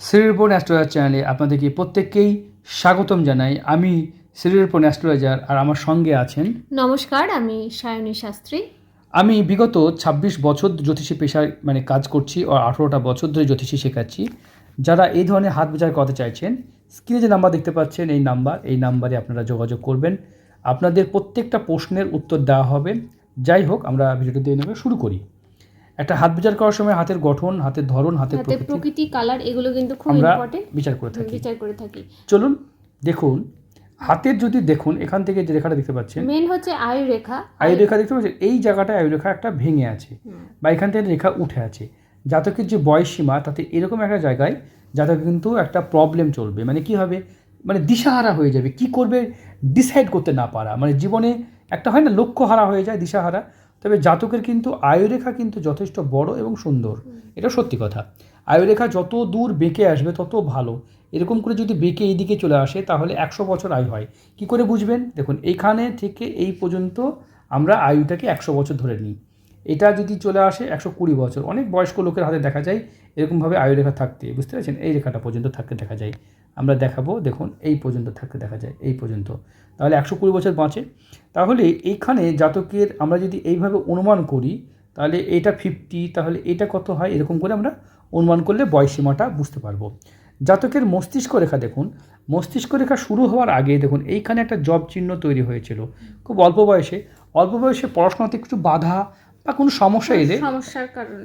Shrirupan astrologer চ্যানেলে আপনাদেরকে প্রত্যেককেই স্বাগতম জানাই। আমি শ্রীরূপন অ্যাস্ট্রোলজার আর আমার সঙ্গে আছেন নমস্কার আমি সায়নী শাস্ত্রী। আমি বিগত ২৬ বছর জ্যোতিষী পেশায় মানে কাজ করছি ও আঠেরোটা বছর ধরে জ্যোতিষী শেখাচ্ছি। যারা এই ধরনের হাত বিচার করতে চাইছেন স্ক্রিনে যে নাম্বার দেখতে পাচ্ছেন এই নাম্বার এই নাম্বারে আপনারা যোগাযোগ করবেন। আপনাদের প্রত্যেকটা প্রশ্নের উত্তর দেওয়া হবে। যাই হোক আমরা ভিডিওটি দিয়ে নেবে শুরু করি। একটা হাত বিচার করার সময় হাতের গঠন হাতের ধরন হাতের হাতে প্রকৃতি কালার এগুলো কিন্তু খুব ইম্পর্টেন্ট বিচার করে থাকি। বিচার করে থাকি। চলুন দেখুন হাতের যদি দেখুন এখান থেকে যে রেখাটা দেখতে পাচ্ছেন মেন হচ্ছে আয়ু রেখা আয়ু রেখা দেখতে পাচ্ছেন এই জায়গাটায় আয়ু রেখা একটা ভেঙে আছে বা এখান থেকে রেখা উঠে আছে। জাতকের যে বয়স সীমা তাতে এরকম একটা জায়গায় জাতক কিন্তু একটা প্রবলেম চলবে। মানে কি হবে? মানে দিশাহারা হয়ে যাবে। কি করবে? ডিসাইড করতে না পারা। মানে জীবনে একটা হয় না লক্ষ্য হারা হয়ে যায় দিশাহারা। তবে জাতকের কিন্তু আয়ুরেখা কিন্তু যথেষ্ট বড় এবং সুন্দর। এটা সত্যি কথা। আয়ুরেখা যত দূর বেঁকে আসবে, তত ভালো। এরকম করে যদি বেঁকে এইদিকে চলে আসে, তাহলে একশো বছর আয়ু হয়। কি করে বুঝবেন? দেখুন এইখানে থেকে এই পর্যন্ত আমরা আয়ুটাকে একশো বছর ধরে নিই। এটা যদি চলে আসে একশো কুড়ি বছর, অনেক বয়স্ক লোকের হাতে দেখা যায় এরকমভাবে আয়ু রেখা থাকতে। বুঝতে পারছেন? এই রেখাটা পর্যন্ত থাকতে দেখা যায়। আমরা দেখাবো, দেখুন, এই পর্যন্ত থাকতে দেখা যায়, এই পর্যন্ত। তাহলে একশো কুড়ি বছর বাঁচে। তাহলে এইখানে জাতকের আমরা যদি এইভাবে অনুমান করি, তাহলে এটা ফিফটি তাহলে এটা কত হয়? এরকম করে আমরা অনুমান করলে বয়সীমাটা বুঝতে পারব। জাতকের মস্তিষ্ক রেখা দেখুন। মস্তিষ্ক রেখা শুরু হওয়ার আগে দেখুন, এইখানে একটা জব চিহ্ন তৈরি হয়েছিল। খুব অল্প বয়সে। অল্প বয়সে পড়াশোনাতে কিছু বাধা বা কোনো সমস্যা এলে সমস্যার কারণ।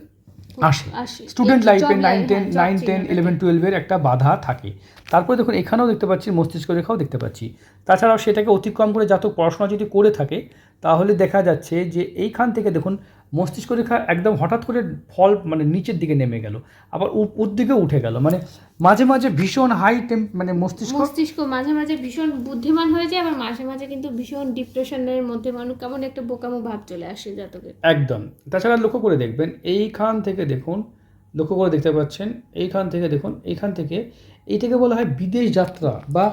আসে। স্টুডেন্ট লাইফে nine ten nine ten eleven টুয়েলভের একটা বাধা থাকে। তারপরে দেখুন এখানেও দেখতে পাচ্ছি মস্তিষ্ক রেখাও দেখতে পাচ্ছি। তাছাড়াও সেটাকে অতিক্রম করে জাতক পড়াশোনা যদি করে থাকে তাহলে দেখা যাচ্ছে যে এইখান থেকে দেখুন মস্তিষ্ক রেখা একদম হঠাৎ করে ফল মানে নিচের দিকে নেমে গেল আবার উদ্দিকে উঠে গেল। মানে মাঝে মাঝে ভীষণ হাই টেম্প মানে মস্তিষ্ক মস্তিষ্ক মাঝে মাঝে ভীষণ বুদ্ধিমান হয়ে যায় আবার মাঝে মাঝে কিন্তু ভীষণ ডিপ্রেশনের মধ্যে মানুষ কেমন একটা বোকামো ভাব চলে আসে জাতকের। একদম। তাছাড়া লক্ষ্য করে দেখবেন এইখান থেকে দেখুন লক্ষ্য করে দেখতে পাচ্ছেন এইখান থেকে দেখুন এইখান থেকে এইটাকে বলা হয় বিদেশ যাত্রা বা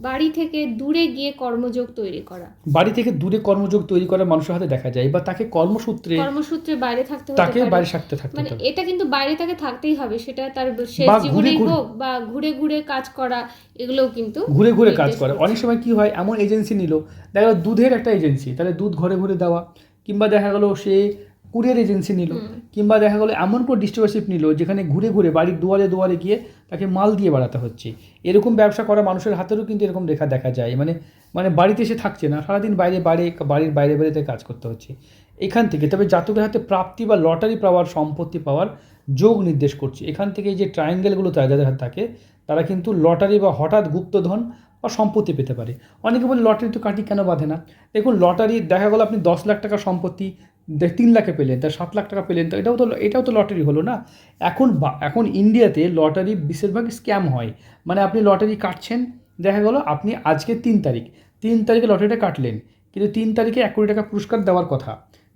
বাড়ি থেকে দূরে গিয়ে কর্মযোগ তৈরি করা। বাড়ি থেকে দূরে কর্মযোগ তৈরি করা মানুষের হাতে দেখা যায় বা তাকে কর্মসূত্রে কর্মসূত্রে বাইরে থাকতে তাকে বাইরে থাকতে থাকতে মানে এটা কিন্তু বাইরে তাকে থাকতেই হবে সেটা তার শেষ ঘুরে- হোক বা ঘুরে ঘুরে কাজ করা এগুলোও কিন্তু ঘুরে ঘুরে কাজ করে। অনেক সময় কি হয় এমন এজেন্সি নিল দেখা গেলো দুধের একটা এজেন্সি তাহলে দুধ ঘরে ঘরে দেওয়া কিংবা দেখা গেলো সে কুরিয়ার এজেন্সি নিল কিংবা দেখা গেলো এমন কোনো ডিস্ট্রিবিউশিপ নিল যেখানে ঘুরে ঘুরে বাড়ির দুয়ারে দুয়ারে গিয়ে তাকে মাল দিয়ে বেড়াতে হচ্ছে। এরকম ব্যবসা করা মানুষের হাতেরও কিন্তু এরকম রেখা দেখা যায়। মানে মানে বাড়িতে এসে থাকছে না সারাদিন বাইরে বাইরে বাড়ির বাইরে বাইরে কাজ করতে হচ্ছে। এখান থেকে তবে জাতকের হাতে প্রাপ্তি বা লটারি পাওয়ার সম্পত্তি পাওয়ার যোগ নির্দেশ করছে। এখান থেকে যে ট্রায়াঙ্গেলগুলো যাদের হাতে থাকে তারা কিন্তু লটারি বা হঠাৎ গুপ্তধন বা সম্পত্তি পেতে পারে। অনেকে বলে লটারি তো কাটি কেন বাঁধে না? দেখুন লটারি দেখা গেলো আপনি দশ লাখ টাকা সম্পত্তি তিন লাখে পেলেন তার সাত লাখ টাকা পেলেন, তো এটাও তো এটাও তো লটারি হলো না? এখন এখন ইন্ডিয়াতে লটারি বেশিরভাগ স্ক্যাম হয়। মানে আপনি লটারি কাটছেন, দেখা গেলো আপনি আজকে তিন তারিখ, তিন তারিখে লটারিটা কাটলেন, কিন্তু তিন তারিখে এক কোটি টাকা পুরস্কার দেওয়ার কথা।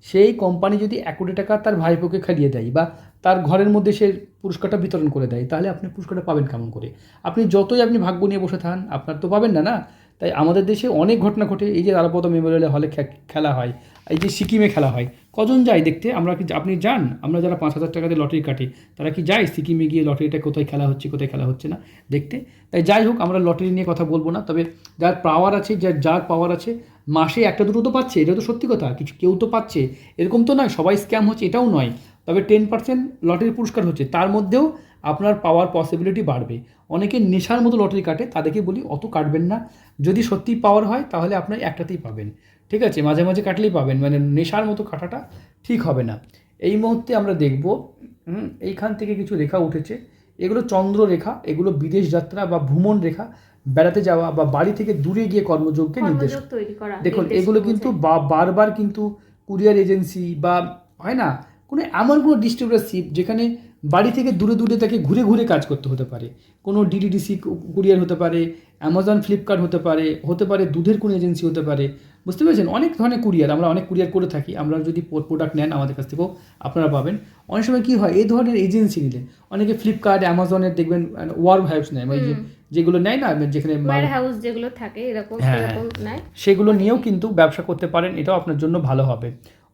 সেই কোম্পানি যদি এক কোটি টাকা তার ভাইপোকে খাইয়ে দেয় বা তার ঘরের মধ্যে সে পুরস্কারটা বিতরণ করে দেয়, তাহলে আপনি পুরস্কারটা পাবেন কেমন করে? আপনি যতই আপনি ভাগ্য নিয়ে বসে থান আপনার তো পাবেন না না? তাই আমাদের দেশে অনেক ঘটনা ঘটে, এই যে তারাপদ মেমোরিয়াল হলে খেলা হয়, এই যে সিকিমে খেলা হয়, কজন যায় দেখতে? আমরা কি, আপনি যান? আমরা যারা পাঁচ হাজার টাকা দিয়ে লটারি কাটি, তারা কি যায় সিকিমে গিয়ে লটারিটা কোথায় খেলা হচ্ছে, কোথায় খেলা হচ্ছে না দেখতে? তাই যাই হোক, আমরা লটারি নিয়ে কথা বলব না, তবে যার পাওয়ার আছে, যার যার পাওয়ার আছে, মাসে একটা দুটো তো পাচ্ছে, এটা তো সত্যি কথা, কিছু কেউ তো পাচ্ছে, এরকম তো নয়, সবাই স্ক্যাম হচ্ছে, এটাও নয়, তবে টেন পার্সেন্ট লটারির পুরস্কার হচ্ছে, তার মধ্যেও আপনার পাওয়ার পসিবিলিটি বাড়বে। অনেকে নেশার মতো লটারি কাটে তাদেরকে বলি অত কাটবেন না। যদি সত্যি পাওয়ার হয় তাহলে আপনার একটাতেই পাবেন। ঠিক আছে? মাঝে মাঝে কাটলেই পাবেন। মানে নেশার মতো কাটাটা ঠিক হবে না। এই মুহূর্তে আমরা দেখব হুম, এইখান থেকে কিছু রেখা উঠেছে। এগুলো চন্দ্র রেখা এগুলো বিদেশ যাত্রা বা ভ্রমণ রেখা বেড়াতে যাওয়া বা বাড়ি থেকে দূরে গিয়ে কর্মযোগকে নির্দেশ দেখুন এগুলো কিন্তু বা- বারবার কিন্তু কুরিয়ার এজেন্সি বা হয় না? কোনো এমন কোনো ডিস্ট্রিবিউটারশিপ যেখানে বাড়ি থেকে দূরে দূরে তাকে ঘুরে ঘুরে কাজ করতে হতে পারে। কোনো ডিডিডিসি কুরিয়ার হতে পারে অ্যামাজন ফ্লিপকার্ট হতে পারে হতে পারে দুধের কোনো এজেন্সি হতে পারে। বুঝতে পেরেছেন? অনেক ধরনের কুরিয়ার আমরা অনেক কুরিয়ার করে থাকি। আমরা যদি প্রোডাক্ট নেন আমাদের কাছ থেকেও আপনারা পাবেন। অনেক সময় কী হয় এই ধরনের এজেন্সি নিলে অনেকে ফ্লিপকার্ট অ্যামাজনের দেখবেন ওয়ার্ম হাউস নেয়। মানে যেগুলো নেয় না যেখানে হাউস যেগুলো থাকে এরকম হ্যাঁ, সেগুলো নিয়েও কিন্তু ব্যবসা করতে পারেন এটাও আপনার জন্য ভালো হবে।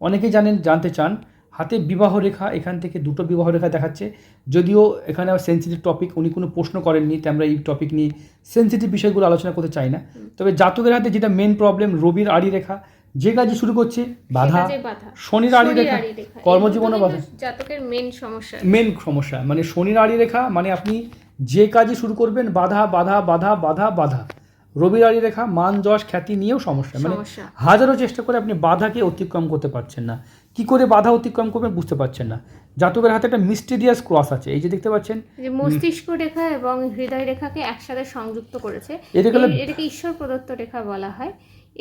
অনেকেই জানেন জানতে চান হাতে বিবাহ রেখা এখান থেকে দুটো বিবাহ রেখা দেখাচ্ছে। যদিও এখানে আবার সেন্সিটিভ টপিক উনি কোনো প্রশ্ন করেননি তাই আমরা এই টপিক নিয়ে সেন্সিটিভ বিষয়গুলো আলোচনা করতে চাই না। তবে জাতকের হাতে যেটা মেন প্রবলেম রবির আড়ি রেখা। যে কাজে শুরু করছে বাধা। শনির আড়ি রেখা। কর্মজীবনে বাধা। জাতকের মেন সমস্যা। মেন সমস্যা। মানে শনির আড়ি রেখা মানে আপনি যে কাজে শুরু করবেন বাধা বাধা বাধা বাধা বাধা। রবির আড়ি রেখা মান যশ খ্যাতি নিয়েও সমস্যা। মানে হাজারো চেষ্টা করে আপনি বাধাকে অতিক্রম করতে পারছেন না। কি করে বাধা অতিক্রম করবেন বুঝতে পারছেন না। জাতকের হাতে একটা মিস্টেরিয়াস ক্রস আছে এই যে দেখতে পাচ্ছেন? যে মস্তিষ্ক রেখা এবং হৃদয় রেখাকে একসাথে সংযুক্ত করেছে। এটাকে ঈশ্বর প্রদত্ত রেখা বলা হয়।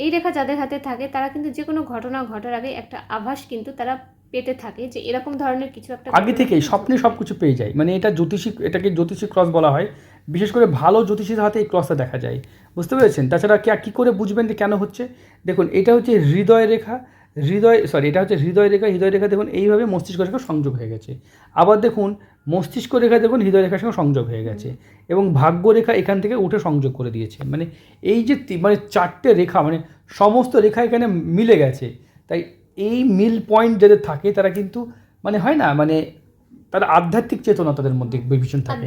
এই রেখা যাদের হাতে থাকে তারা কিন্তু যে কোনো ঘটনা ঘটার আগে একটা আভাস কিন্তু তারা পেতে থাকে যে এরকম ধরনের কিছু একটা আগে থেকেই স্বপ্নে সব কিছু পেয়ে যায়। মানে এটা জ্যোতিষী এটাকে জ্যোতিষী ক্রস বলা হয়। বিশেষ করে ভালো জ্যোতিষীর হাতে এই ক্রসটা দেখা যায়। বুঝতে পেরেছেন? তাছাড়া কে কী করে বুঝবেন যে কেন হচ্ছে? দেখুন এটা হচ্ছে হৃদয় রেখা হৃদয় সরি এটা হচ্ছে হৃদয় রেখা হৃদয় রেখা দেখুন এইভাবে মস্তিষ্ক রেখা সংযোগ হয়ে গেছে। আবার দেখুন মস্তিষ্ক রেখা দেখুন হৃদয় রেখার সঙ্গে সংযোগ হয়ে গেছে এবং ভাগ্য রেখা এখান থেকে উঠে সংযোগ করে দিয়েছে। মানে এই যে মানে চারটে রেখা মানে সমস্ত রেখা এখানে মিলে গেছে। তাই এই মিল পয়েন্ট যাদের থাকে তারা কিন্তু মানে হয় না মানে তারা আধ্যাত্মিক চেতনা তাদের মধ্যে ভীষণ থাকে।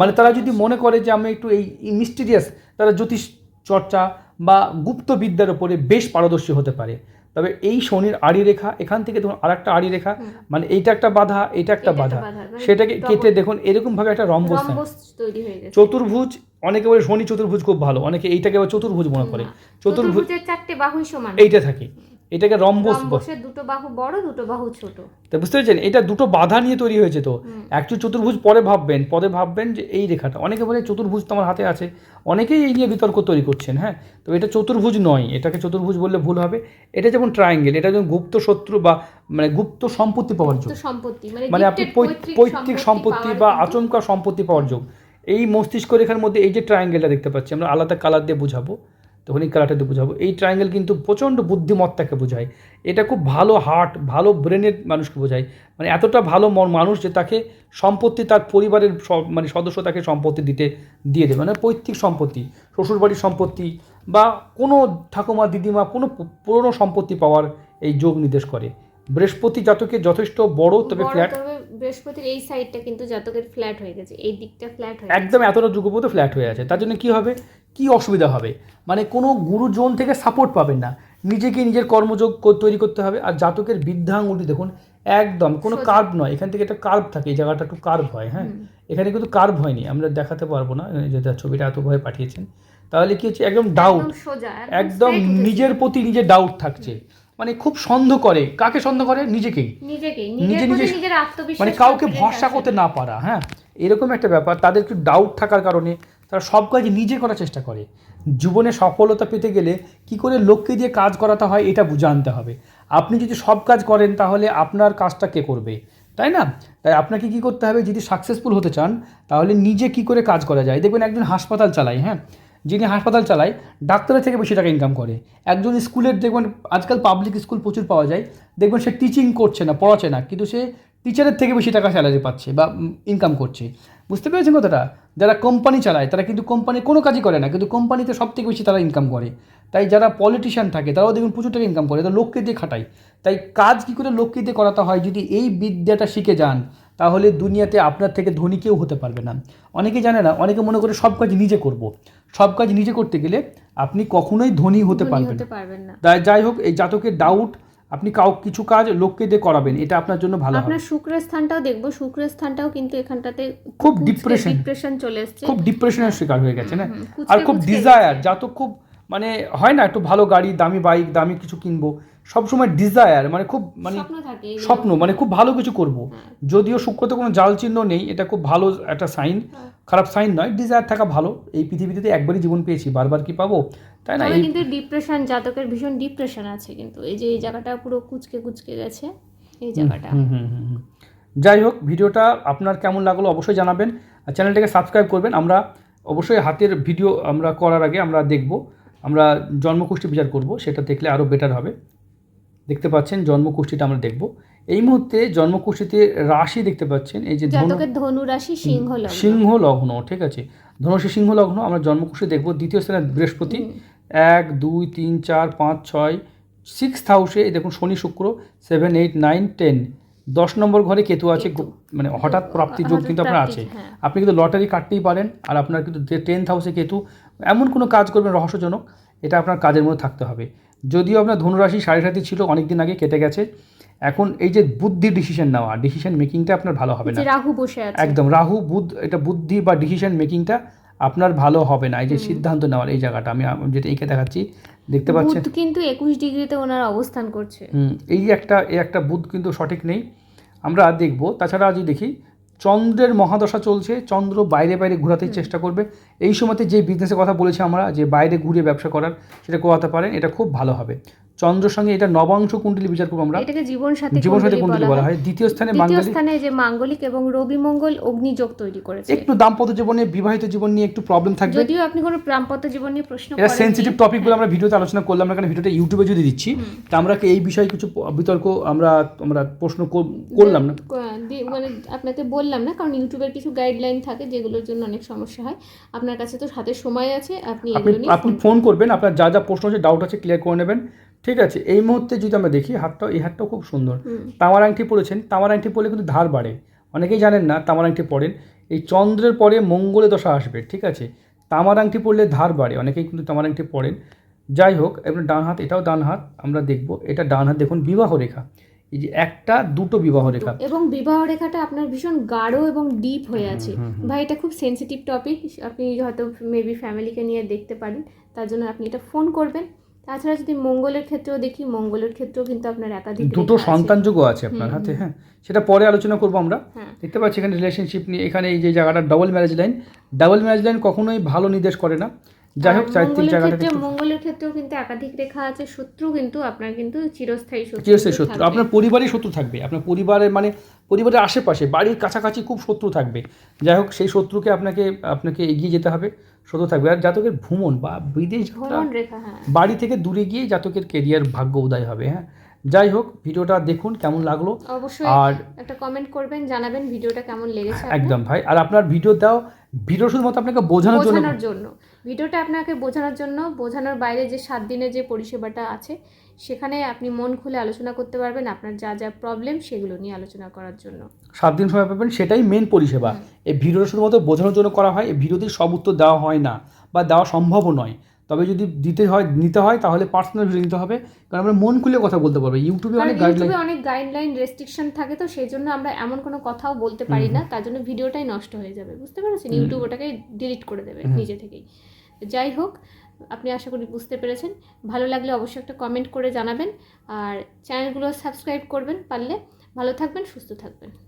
মানে তারা যদি মনে করে যে আমি একটু এই মিস্টিরিয়াস তারা জ্যোতিষ চর্চা বা গুপ্ত বিদ্যার উপরে বেশ পারদর্শী হতে পারে। তবে এই শনির আড়ি রেখা এখান থেকে ধরুন আর একটা আড়ি রেখা মানে এইটা একটা বাধা এটা একটা বাধা। মানে সেটাকে কেটে দেখুন এরকম ভাবে একটা রম্বস চতুর্ভুজ অনেকে বলে শনি চতুর্ভুজ খুব ভালো অনেকে এইটাকে চতুর্ভুজ মনে করে। চতুর্ভুজ চারটে বাহু সমান। এইটা থাকে। এটাকে রম্বস। রম্বসের দুটো বাহু বড় দুটো বাহু ছোট। তা বুঝতে পেরেছেন? এটা দুটো বাধা নিয়ে তৈরি হয়েছে তো। একচুয়ালি চতুর্ভুজ পরে ভাববেন পরে ভাববেন যে এই রেখাটা। অনেকে বলে চতুর্ভুজ তো আমার হাতে আছে। অনেকেই এই নিয়ে বিতর্ক তৈরি করছেন হ্যাঁ? তো এটা চতুর্ভুজ নয় এটাকে চতুর্ভুজ বললে ভুল হবে। এটা যেমন ট্রায়াঙ্গেল এটা যেমন গুপ্ত শত্রু বা মানে গুপ্ত সম্পত্তি পাওয়ার যোগ। সম্পত্তি মানে মানে আপনি পৈতৃক সম্পত্তি বা আচমকা সম্পত্তি পাওয়ার যোগ। এই মস্তিষ্ক রেখার মধ্যে এই যে ট্রায়াঙ্গেলটা দেখতে পাচ্ছি আমরা আলাদা কালার দিয়ে বোঝাবো। তখন এই কালারটা দিয়ে বোঝাবো। এই ট্রায়াঙ্গেল কিন্তু প্রচণ্ড বুদ্ধিমত্তাকে বোঝায়। এটা খুব ভালো হার্ট ভালো ব্রেনের মানুষকে বোঝায়। মানে এতটা ভালো মন- মানুষ যে তাকে সম্পত্তি তার পরিবারের মানে সদস্য তাকে সম্পত্তি দিতে দিয়ে দেবে মানে পৈতৃক সম্পত্তি শ্বশুরবাড়ির সম্পত্তি বা কোনো ঠাকুমা দিদিমা কোনো পুরনো সম্পত্তি পাওয়ার এই যোগ নির্দেশ করে। বৃহস্পতি জাতকে যথেষ্ট বড় তবে ফ্ল্যাট বৃহস্পতির এই সাইডটা কিন্তু জাতকের ফ্ল্যাট হয়ে গেছে। এই দিকটা ফ্ল্যাট হয়ে একদম এতটা যুগপত ফ্ল্যাট হয়ে আছে। তার জন্য কি হবে? কি অসুবিধা হবে? মানে কোনো গুরুজন থেকে সাপোর্ট পাবেন না। নিজেকে নিজের কর্মযোগ তৈরি করতে হবে আর জাতকের বৃদ্ধা আঙুলটি দেখুন একদম কোনো কার্ভ নয়। এখান থেকে একটা কার্ভ থাকে এই জায়গাটা একটু কার্ভ হয় হ্যাঁ? এখানে কিন্তু কার্ভ হয়নি আমরা দেখাতে পারব না যেটা ছবিটা এতভাবে পাঠিয়েছেন। তাহলে কি হচ্ছে একদম ডাউট একদম। নিজের প্রতি নিজের ডাউট থাকছে। মানে খুব সন্দেহ করে কাকে সন্দেহ করে? নিজেকেই। নিজে নিজের নিজে- মানে কাউকে ভরসা করতে না পারা হ্যাঁ? এরকম একটা ব্যাপার তাদের একটু ডাউট থাকার কারণে তারা সব কাজ নিজে করার চেষ্টা করে। জীবনে সফলতা পেতে গেলে কি করে লোককে দিয়ে কাজ করাতে হয় এটা বু- জানতে হবে। আপনি যদি সব কাজ করেন তাহলে আপনার কাজটা কে করবে? তাই না? তাই আপনাকে কি করতে হবে? যদি সাকসেসফুল হতে চান, তাহলে নিজে কি করে কাজ করা যায়? দেখবেন একজন হাসপাতাল চালায় হ্যাঁ? যিনি হাসপাতাল চালায়, ডাক্তারের থেকে বেশি টাকা ইনকাম করে। একজন স্কুলের দেখবেন, আজকাল পাবলিক স্কুল প্রচুর পাওয়া যায়। দেখবেন সে টিচিং করছে না, পড়াচ্ছে না, কিন্তু সে টিচারের থেকে বেশি টাকা স্যালারি পাচ্ছে বা ইনকাম করছে। বুঝতে পেরেছেন কথাটা? যারা কোম্পানি চালায় তারা কিন্তু কোম্পানি কোনো কাজই করে না কিন্তু কোম্পানিতে সব থেকে বেশি তারা ইনকাম করে। তাই যারা পলিটিশিয়ান থাকে তারাও দেখুন প্রচুর টাকা ইনকাম করে তারা লোককে দিয়ে খাটায়। তাই কাজ কী করে লোককে দিয়ে করাতে হয়? যদি এই বিদ্যাটা শিখে যান তাহলে দুনিয়াতে আপনার থেকে ধনী কেউ হতে পারবে না। অনেকে জানে না অনেকে মনে করে সব কাজ নিজে করব। সব কাজ নিজে করতে গেলে আপনি কখনোই ধনী হতে পারবেন না। তাই যাই হোক এই জাতকের ডাউট আপনি কাউ কিছু কাজ লোককে দিয়ে করাবেন এটা আপনার জন্য ভালো আপনার শুক্রের স্থানটাও দেখব শুক্রের স্থানটাও কিন্তু এখানটাতে খুব ডিপ্রেশন ডিপ্রেশন চলে আসছে খুব ডিপ্রেশনের শিকার হয়ে গেছে না? আর খুব ডিজায়ার যা তো খুব মানে হয় না একটু ভালো গাড়ি দামি বাইক দামি কিছু কিনবো। সবসময় ডিজায়ার মানে খুব মানে স্বপ্ন মানে খুব ভালো কিছু করব। যদিও শুক্রতে কোনো জাল চিহ্ন নেই এটা খুব ভালো একটা সাইন খারাপ সাইন নয় ডিজায়ার থাকা ভালো। এই পৃথিবীতে তো একবারই জীবন পেয়েছি বারবার কি পাবো? তাই না? কিন্তু ডিপ্রেশন জাতকের ভীষণ ডিপ্রেশন আছে কিন্তু। এই যে এই জায়গাটা পুরো কুচকে কুচকে গেছে এই জায়গাটা। যাই হোক ভিডিওটা আপনার কেমন লাগল অবশ্যই জানাবেন। আর চ্যানেলটাকে সাবস্ক্রাইব করবেন। আমরা অবশ্যই হাতের ভিডিও আমরা করার আগে আমরা দেখব আমরা জন্মকুষ্ঠী বিচার করব সেটা দেখলে আরও বেটার হবে। দেখতে পাচ্ছেন জন্মকুষ্ঠীটা আমরা দেখব। এই মুহূর্তে জন্মকুষ্ঠীতে রাশি দেখতে পাচ্ছেন এই যে ধনু রাশি সিংহ লগ্ন। সিংহ লগ্ন ঠিক আছে। ধনুষী সিংহ লগ্ন আমরা জন্মকুষ্ঠী দেখব দ্বিতীয় স্থানে বৃহস্পতি। এক দুই তিন চার পাঁচ ছয় সিক্স হাউসে দেখুন শনি শুক্র সেভেন এইট নাইন টেন দশ নম্বর ঘরে কেতু আছে মানে হঠাৎ প্রাপ্তি যোগ কিন্তু আপনার আছে। হ্যাঁ। আপনি কিন্তু লটারি কাটতেই পারেন আর আপনার কিন্তু টেন্থ হাউসে কেতু এমন কোনো কাজ করবেন রহস্যজনক এটা আপনার কাজের মধ্যে থাকতে হবে। যদিও আপনার ধনুরাশি সাড়ে সাথে ছিল অনেক দিন আগে কেটে গেছে। এখন এই যে বুদ্ধি ডিসিশন নেওয়া ডিসিশন মেকিংটা আপনার ভালো হবে না। রাহু বসে আছে। একদম রাহু বুধ এটা বুদ্ধি বা ডিসিশন মেকিংটা আপনার ভালো হবে না। এই যে সিদ্ধান্ত নেওয়ার এই জায়গাটা আমি যেটা এঁকে দেখাচ্ছি দেখতে পাচ্ছেন? কিন্তু একুশ ডিগ্রিতে ওনার অবস্থান করছে। হুম, এই একটা এই একটা বুধ কিন্তু সঠিক নেই। আমরা দেখব তাছাড়া যদি দেখি চন্দ্রের মহাদশা চলছে চন্দ্র বাইরে বাইরে ঘোরাতে চেষ্টা করবে। এই সময়তে যে বিজনেসের কথা বলেছি আমরা যে বাইরে ঘুরে ব্যবসা করার সেটা করাতে পারেন এটা খুব ভালো হবে। চন্দ্রের সঙ্গে এটা নবাংশ কুণ্ডলী বিচার করব আমরা। এটাকে জীবন সাথী জীবন সাথী কুণ্ডলী বলা হয়। দ্বিতীয় স্থানে দ্বিতীয় স্থানে যে মাঙ্গলিক এবং রবি মঙ্গল অগ্নিযোগ তৈরি করেছে। একটু দাম্পত্য জীবনে বিবাহিত জীবন নিয়ে একটু প্রবলেম থাকবে। যদিও আপনি কোনো দাম্পত্য জীবন নিয়ে প্রশ্ন এটা সেন্সিটিভ টপিকগুলো আমরা ভিডিওতে আলোচনা করলাম না কারণ ভিডিওটা ইউটিউবে যদি দিচ্ছি তা আমরা এই বিষয়ে কিছু বিতর্ক আমরা আমরা প্রশ্ন করলাম না? মানে আপনাকে বললাম না কারণ ইউটিউবের কিছু গাইডলাইন থাকে যেগুলোর জন্য অনেক সমস্যা হয়। আপনার কাছে তো হাতে সময় আছে আপনি আপনি ফোন করবেন আপনার যা যা প্রশ্ন আছে ডাউট আছে ক্লিয়ার করে নেবেন। ঠিক আছে? এই মুহূর্তে যদি আমরা দেখি হাতটা এই হাতটাও খুব সুন্দর। তামার আংটি পড়েছেন তামার আংটি পরলে কিন্তু ধার বাড়ে। অনেকেই জানেন না তামার আংটি পড়েন এই চন্দ্রের পরে মঙ্গলে দশা আসবে ঠিক আছে? তামার আংটি পড়লে ধার বাড়ে। অনেকেই কিন্তু তামার আংটি পড়েন যাই হোক এবার ডান হাত এটাও ডান হাত আমরা দেখব। এটা ডান হাত দেখুন বিবাহ রেখা। এই যে একটা দুটো বিবাহ রেখা। এবং বিবাহ রেখাটা আপনার ভীষণ গাঢ় এবং ডিপ হয়ে আছে। ভাই এটা খুব সেনসিটিভ টপিক আপনি হয়তো মেবি ফ্যামিলিকে নিয়ে দেখতে পারেন। তার জন্য আপনি এটা ফোন করবেন। তাছাড়া যদি মঙ্গলের ক্ষেত্রেও দেখি মঙ্গলের ক্ষেত্রেও কিন্তু আপনার একাধিক দুটো। সন্তান যোগ্য আছে আপনার হাতে হ্যাঁ। সেটা পরে আলোচনা করব আমরা। হ্যাঁ। দেখতে পাচ্ছি এখানে রিলেশনশিপ নিয়ে এখানে এই যে জায়গাটা double marriage line double marriage line কখনোই ভালো নির্দেশ করে না। যাই হোক চারিত্রিক জায়গাটা মঙ্গলের ক্ষেত্রেও কিন্তু একাধিক রেখা আছে শত্রু কিন্তু আপনার কিন্তু চিরস্থায়ী শত্রু চিরস্থায়ী শত্রু। আপনার পরিবারেই শত্রু থাকবে। আপনার পরিবারের মানে পরিবারের আশেপাশে বাড়ির কাছাকাছি খুব শত্রু থাকবে। যাই হোক সেই শত্রুকে আপনাকে আপনাকে এগিয়ে যেতে হবে। শত্রু থাকবে। আর জাতকের ভ্রমণ বা বিদেশ যাত্রা হ্যাঁ। বাড়ি থেকে দূরে গিয়ে জাতকের কেরিয়ার ভাগ্য উদয় হবে হ্যাঁ। যাই হোক ভিডিওটা দেখুন কেমন লাগল। অবশ্যই আর একটা কমেন্ট করবেন জানাবেন ভিডিওটা কেমন লেগেছে একদম ভাই। আর আপনার ভিডিও দাও ভিডিও শুধুমাত্র আপনাকে বোঝানোর জন্য। বোঝানোর জন্য। ভিডিওটা আপনাকে বোঝানোর জন্য বোঝানোর বাইরে যে সাত দিনের যে পরিষেবাটা আছে সেখানে আপনি মন খুলে আলোচনা করতে পারবেন আপনার যা যা প্রবলেম সেগুলো নিয়ে আলোচনা করার জন্য। সাত দিন সময় পাবেন সেটাই মেন পরিষেবা। এই ভিডিওটা শুধুমাত্র বোঝানোর জন্য করা হয় এই ভিডিওতে সব উত্তর দেওয়া হয় না বা দেওয়া সম্ভবও নয়। তবে যদি দিতে হয় নিতে হয় তাহলে পার্সোনাল ভিডিও নিতে হবে। কারণ আমরা মন খুলে কথা বলতে পারব। ইউটিউবে অনেক গাইডলাইন অনেক গাইডলাইন রেস্ট্রিকশন থাকে তো সেই জন্য আমরা এমন কোনো কথাও বলতে পারি না। তার জন্য ভিডিওটাই নষ্ট হয়ে যাবে বুঝতে পেরেছেন? ইউটিউব ওটাকে ডিলিট করে দেবে নিজে থেকেই। যাই হোক আপনি আশা করি বুঝতে পেরেছেন। ভালো লাগলে অবশ্যই একটা কমেন্ট করে জানাবেন। আর চ্যানেলগুলো সাবস্ক্রাইব করবেন পারলে। ভালো থাকবেন, সুস্থ থাকবেন।